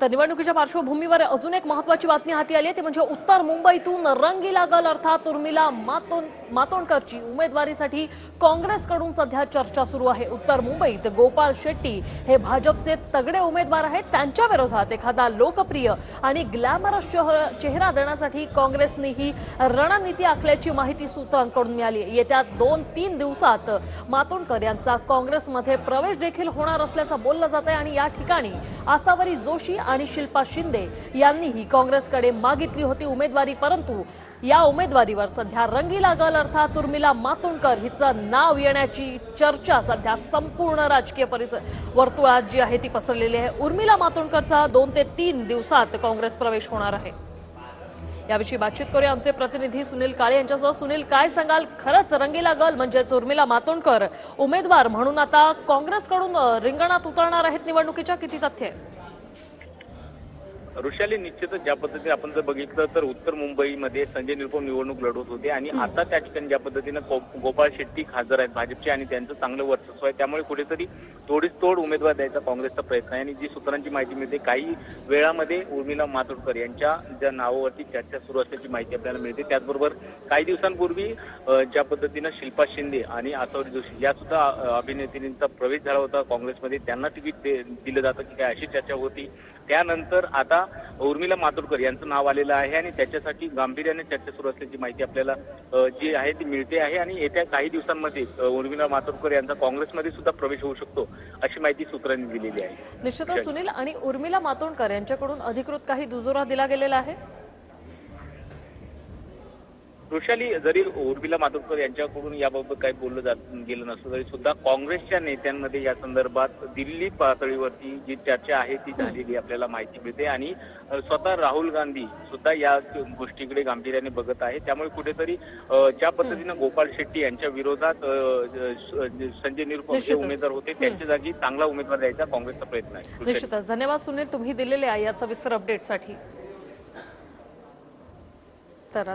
तर निवडणुकीच्या पार्श्वभूमीवर अजून एक महत्वाची बातमी हाती आली आहे. ती म्हणजे उत्तर मुंबईतून रंगी लागल अर्थात उर्मिला मातों मातोंडकरची उमेदवारीसाठी काँग्रेसकडून सध्या चर्चा सुरू आहे. उत्तर मुंबईत गोपाळ शेट्टी हे भाजपचे तगडे उमेदवार आहेत. त्यांच्या विरोधात एखादा लोकप्रिय आणि ग्लॅमरस चेहरा- चेहरा देण्यासाठी काँग्रेसने ही रणनीती आखल्याची माहिती सूत्रांकडून मिळाली येत्या दोन तीन दिवसात मातोंडकर यांचा काँग्रेसमध्ये प्रवेश देखील होणार असल्याचं बोललं जात आहे आणि या ठिकाणी आसावरी जोशी आणि शिल्पा शिंदे यांनीही काँग्रेसकडे मागितली होती उमेदवारी परंतु या उमेदवारीवर सध्या रंगी लागल अर्थात उर्मिला मातोंडकर हिचं नाव येण्याची चर्चा सध्या संपूर्ण राजकीय परिसर वर्तुळात जी आहे ती पसरलेली आहे. उर्मिला मातोंडकरचा दोन ते तीन दिवसात काँग्रेस प्रवेश होणार आहे. याविषयी बातचीत करूया आमचे प्रतिनिधी सुनील काळे यांच्यासह. सुनील काय सांगाल? खरंच रंगीला गल म्हणजेच उर्मिला मातोंडकर उमेदवार म्हणून आता काँग्रेसकडून रिंगणात उतरणार आहेत निवडणुकीच्या? किती तथ्य आहे? ऋषाली निश्चितच ज्या पद्धतीने आपण जर बघितलं तर उत्तर मुंबईमध्ये संजय निरुपम निवडणूक लढवत होते आणि आता त्या ठिकाणी ज्या पद्धतीनं गोपाळ शेट्टी खासदार आहेत भाजपचे आणि त्यांचं चांगलं वर्चस्व आहे त्यामुळे कुठेतरी तोडीस तोड उमेदवार द्यायचा काँग्रेसचा प्रयत्न आहे. आणि जी सूत्रांची माहिती मिळते काही वेळामध्ये उर्मिला मातोडकर यांच्या ज्या नावावरती चर्चा सुरू असल्याची माहिती आपल्याला मिळते. त्याचबरोबर काही दिवसांपूर्वी ज्या पद्धतीनं शिल्पा शिंदे आणि आसावरी जोशी या सुद्धा अभिनेत्रींचा प्रवेश झाला होता काँग्रेसमध्ये. त्यांना तिकीट दे- दिलं जातं की काय अशी चर्चा होती. त्यानंतर आता उर्मिला मातोडकर यांचं नाव आलेलं आहे आणि त्याच्यासाठी गांभीर्याने चर्चा सुरू असल्याची माहिती आपल्याला जी आहे ती मिळते आहे आणि येत्या काही दिवसांमध्ये उर्मिला मातोडकर यांचा काँग्रेसमध्ये सुद्धा प्रवेश होऊ शकतो अशी माहिती सूत्रांनी दिलेली आहे. निश्चितच सुनील आणि उर्मिला मातोंडकर यांच्याकडून अधिकृत काही दुजोरा दिला गेलेला आहे? वृषाली जरी उर्मिला मातोडकर यांच्याकडून याबाबत काही बोललं जात गेलं नसलं तरी सुद्धा काँग्रेसच्या नेत्यांमध्ये या संदर्भात दिल्ली पातळीवरती जी चर्चा आहे ती झालेली आपल्याला माहिती मिळते. आणि स्वतः राहुल गांधी सुद्धा या गोष्टीकडे गांभीर्याने बघत आहे. त्यामुळे कुठेतरी ज्या पद्धतीनं गोपाळ शेट्टी यांच्या विरोधात संजय निरुपम जे. उमेदवार होते त्यांच्या जागी चांगला उमेदवार द्यायचा काँग्रेसचा प्रयत्न आहे. निश्चितच. धन्यवाद सुनील तुम्ही दिलेले आहे या सविस्तर अपडेटसाठी तर